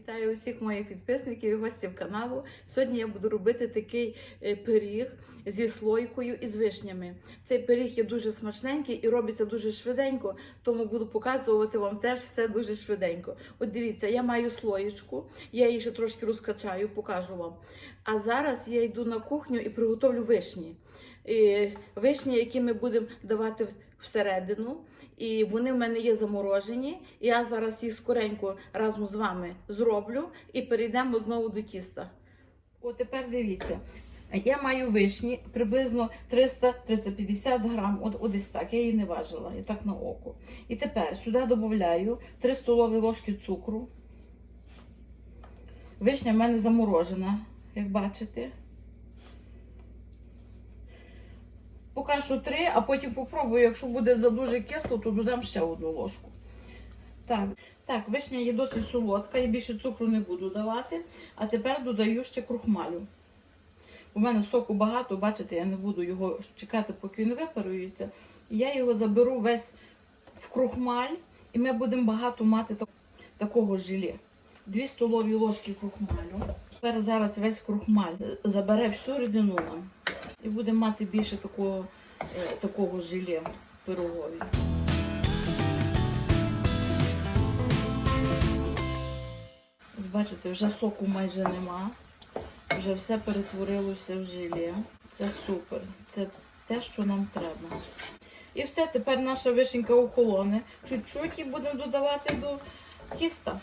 Вітаю усіх моїх підписників і гостів каналу. Сьогодні я буду робити такий е, пиріг зі слойкою і з вишнями. Цей пиріг є дуже смачненький і робиться дуже швиденько, тому буду показувати вам теж все дуже швиденько. От дивіться, я маю слоєчку, я її ще трошки розкачаю, покажу вам. А зараз я йду на кухню і приготовлю вишні. І вишні, які ми будемо давати всередину. І вони в мене є заморожені. Я зараз їх скоренько разом з вами зроблю і перейдемо знову до тіста. О, тепер дивіться. Я маю вишні приблизно 300-350 грам, от, от десь так, я її не важила, і так на око. І тепер сюди додаю 3 столові ложки цукру. Вишня в мене заморожена, як бачите. Поки що три, а потім попробую, якщо буде за дуже кисло, то додам ще одну ложку. Так, так, вишня є досить солодка, я більше цукру не буду давати. А тепер додаю ще крухмалю. У мене соку багато, бачите, я не буду його чекати, поки він випарується. Я його заберу весь в крухмаль, і ми будемо багато мати такого желе. Дві столові ложки крухмалю. Тепер зараз весь крухмаль забере всю рідину нам. І будемо мати більше такого, е, такого желе пирогові. Бачите, вже соку майже нема. Вже все перетворилося в желе. Це супер. Це те, що нам треба. І все, тепер наша вишенька охолоне. Чуть-чуть і будемо додавати до тіста.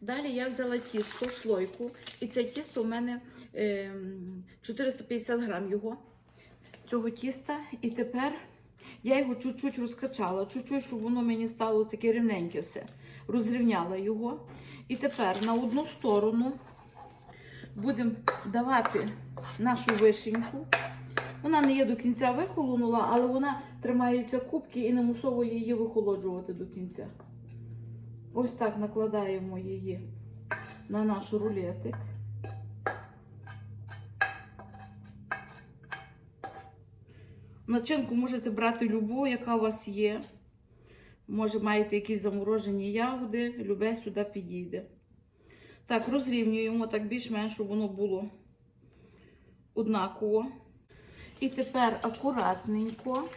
Далі я взяла тісто, слойку, і це тісто у мене ем, 450 грам його, цього тіста. І тепер я його чуть-чуть розкачала, чуть-чуть, щоб воно мені стало таке рівненьке все. Розрівняла його. І тепер на одну сторону будемо давати нашу вишеньку. Вона не є до кінця вихолонула, але вона тримається кубки і не мусово її вихолоджувати до кінця. Ось так накладаємо її на наш рулетик. Начинку можете брати любу, яка у вас є. Може, маєте якісь заморожені ягоди, любе сюди підійде. Так, розрівнюємо так більш-менш, щоб воно було однаково. І тепер акуратненько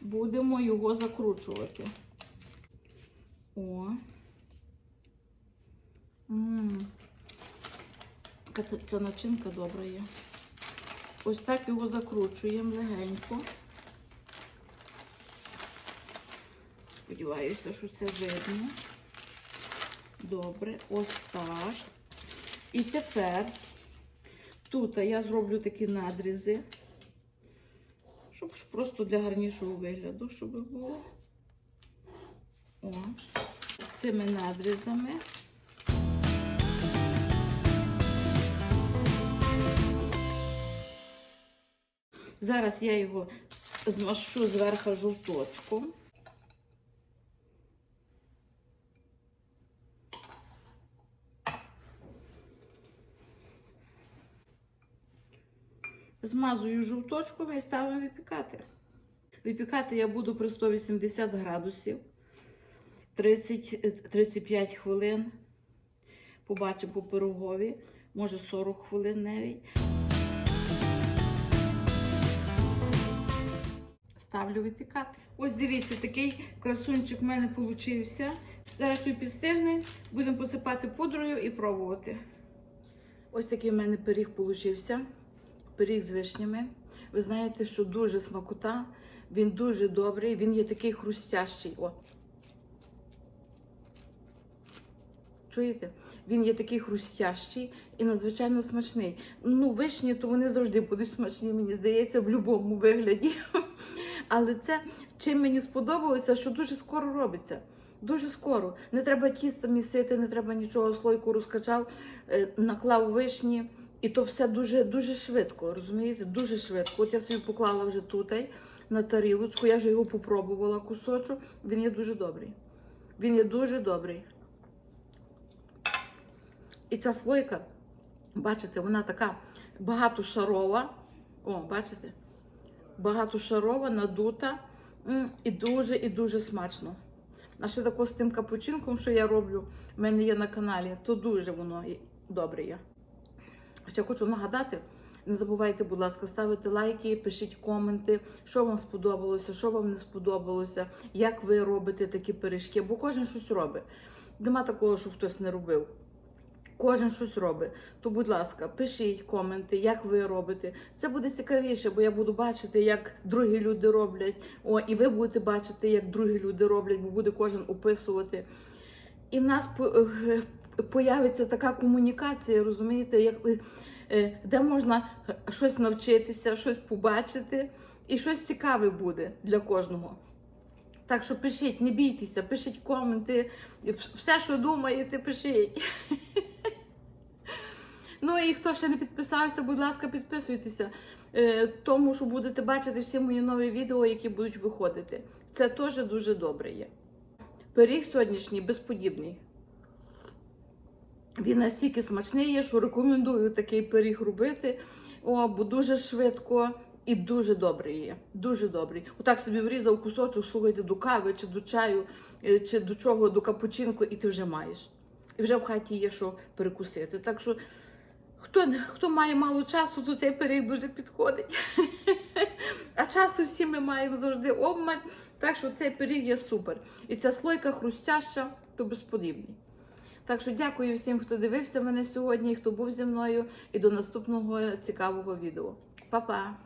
будемо його закручувати. О. М. Це- Ця начинка добра є. Ось так його закручуємо легенько. Сподіваюся, що це видно. Добре, ось так. І тепер тут я зроблю такі надрізи, щоб просто для гарнішого вигляду, щоб було. О, цими надрізами. Зараз я його змащу зверху жовточком. Змазую жовточком і ставимо випікати. Випікати я буду при 180 градусів 30-35 хвилин. Побачимо по пирогові, може 40 хвилин навіть. Ставлю випікати. Ось дивіться, такий красунчик в мене получився. Зараз підстигне, будемо посипати пудрою і пробувати. Ось такий в мене пиріг получився. Пиріг з вишнями. Ви знаєте, що дуже смакота, він дуже добрий, він є такий хрустящий. О. Чуєте? Він є такий хрустящий і надзвичайно смачний. Ну, вишні, то вони завжди будуть смачні, мені здається, в будь-якому вигляді. Але це чим мені сподобалося, що дуже скоро робиться. Дуже скоро. Не треба тісто місити, не треба нічого, слойку розкачав, е, наклав вишні. І то все дуже дуже швидко, розумієте? Дуже швидко. От я собі поклала вже тут на тарілочку, я вже його попробувала кусочок. Він є дуже добрий. Він є дуже добрий. І ця слойка, бачите, вона така багатошарова. О, бачите? Багатошарова, надута. І дуже і дуже смачно. А ще тако з тим капучинком, що я роблю, в мене є на каналі, то дуже воно добре є. Ще хочу нагадати. Не забувайте, будь ласка, ставити лайки, пишіть коменти, що вам сподобалося, що вам не сподобалося, як ви робите такі пиріжки, бо кожен щось робить. Нема такого, що хтось не робив. Кожен щось робить. То, будь ласка, пишіть коменти, як ви робите. Це буде цікавіше, бо я буду бачити, як другі люди роблять. О, і ви будете бачити, як другі люди роблять, бо буде кожен описувати. І в нас е, появиться така комунікація, розумієте, як, е, де можна щось навчитися, щось побачити, і щось цікаве буде для кожного. Так що пишіть, не бійтеся, пишіть коменти, все, що думаєте, пишіть. Ну і хто ще не підписався, будь ласка, підписуйтеся, е, тому що будете бачити всі мої нові відео, які будуть виходити. Це теж дуже добре є. Пиріг сьогоднішній безподібний. Він настільки смачний є, що рекомендую такий пиріг робити, О, бо дуже швидко і дуже добрий є. Дуже добрий. Отак собі врізав кусочок, слухайте, до кави, чи до чаю, е, чи до чого, до капучинку, і ти вже маєш. І вже в хаті є що перекусити. Так що, хто, хто має мало часу, то цей період дуже підходить. А часу всі ми маємо завжди обмаль. Так що цей період є супер. І ця слойка хрустяща, то безподібний. Так що дякую всім, хто дивився мене сьогодні, хто був зі мною, і до наступного цікавого відео. Па-па!